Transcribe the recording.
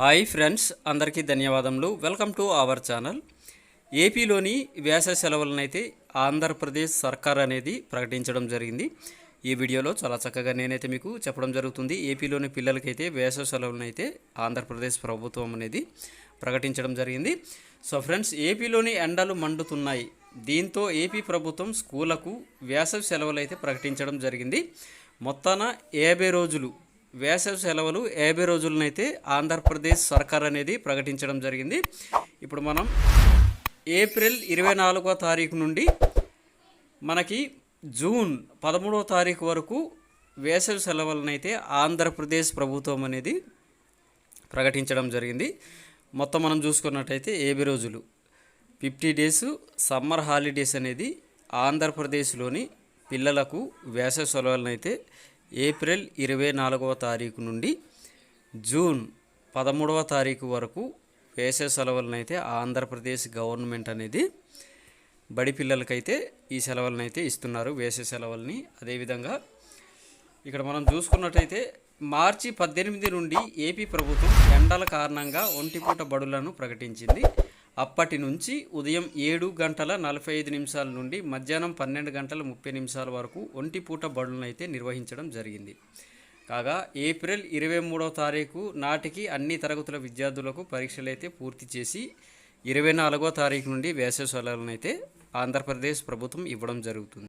Hi friends అందరికీ ధన్యవాదములు. Welcome to our channel. ఏపీలోని వేసవి సెలవులనైతే ఆంధ్రప్రదేశ్ సర్కార్ అనేది ప్రకటించడం జరిగింది. ఈ వీడియోలో చాలా చక్కగా నేనైతే మీకు చెప్పడం జరుగుతుంది. ఏపీలోని పిల్లలకైతే వేసవి సెలవులనైతే ఆంధ్రప్రదేశ్ ప్రభుత్వం అనేది ప్రకటించడం జరిగింది. సో ఫ్రెండ్స్ ఏపీలోని ఎండలు మండుతున్నాయి. దీంతో ఏపీ ప్రభుత్వం స్కూళ్ళకు వేసవి సెలవులు అయితే ప్రకటించడం జరిగింది. మొత్తాన యాభై రోజులు వేసవి సెలవులు యాభై రోజులనైతే ఆంధ్రప్రదేశ్ సర్కార్ అనేది ప్రకటించడం జరిగింది. ఇప్పుడు మనం ఏప్రిల్ ఇరవై నాలుగో తారీఖు నుండి మనకి జూన్ పదమూడవ తారీఖు వరకు వేసవి సెలవులనైతే ఆంధ్రప్రదేశ్ ప్రభుత్వం అనేది ప్రకటించడం జరిగింది. మొత్తం మనం చూసుకున్నట్టయితే ఏబి రోజులు. ఫిఫ్టీ డేస్ సమ్మర్ హాలిడేస్ అనేది ఆంధ్రప్రదేశ్లోని పిల్లలకు వేసవి సెలవులనైతే అయితే ఏప్రిల్ ఇరవై నాలుగవ తారీఖు నుండి జూన్ పదమూడవ తారీఖు వరకు వేసే సెలవులనైతే ఆంధ్రప్రదేశ్ గవర్నమెంట్ అనేది బడి పిల్లలకైతే ఈ సెలవులనైతే అయితే ఇస్తున్నారు వేసే సెలవులని. అదేవిధంగా ఇక్కడ మనం చూసుకున్నట్టయితే మార్చి పద్దెనిమిది నుండి ఏపీ ప్రభుత్వం ఎండల కారణంగా ఒంటిపూట బడులను ప్రకటించింది. అప్పటి నుంచి ఉదయం ఏడు గంటల నలభై ఐదు నిమిషాల నుండి మధ్యాహ్నం పన్నెండు గంటల ముప్పై నిమిషాల వరకు ఒంటిపూట పూట బడులనైతే నిర్వహించడం జరిగింది. కాగా ఏప్రిల్ ఇరవై మూడవ తారీఖు నాటికి అన్ని తరగతుల విద్యార్థులకు పరీక్షలైతే పూర్తి చేసి ఇరవై నాలుగో తారీఖు నుండి వేసవి సెలవులను అయితే ఆంధ్రప్రదేశ్ ప్రభుత్వం ఇవ్వడం జరుగుతుంది.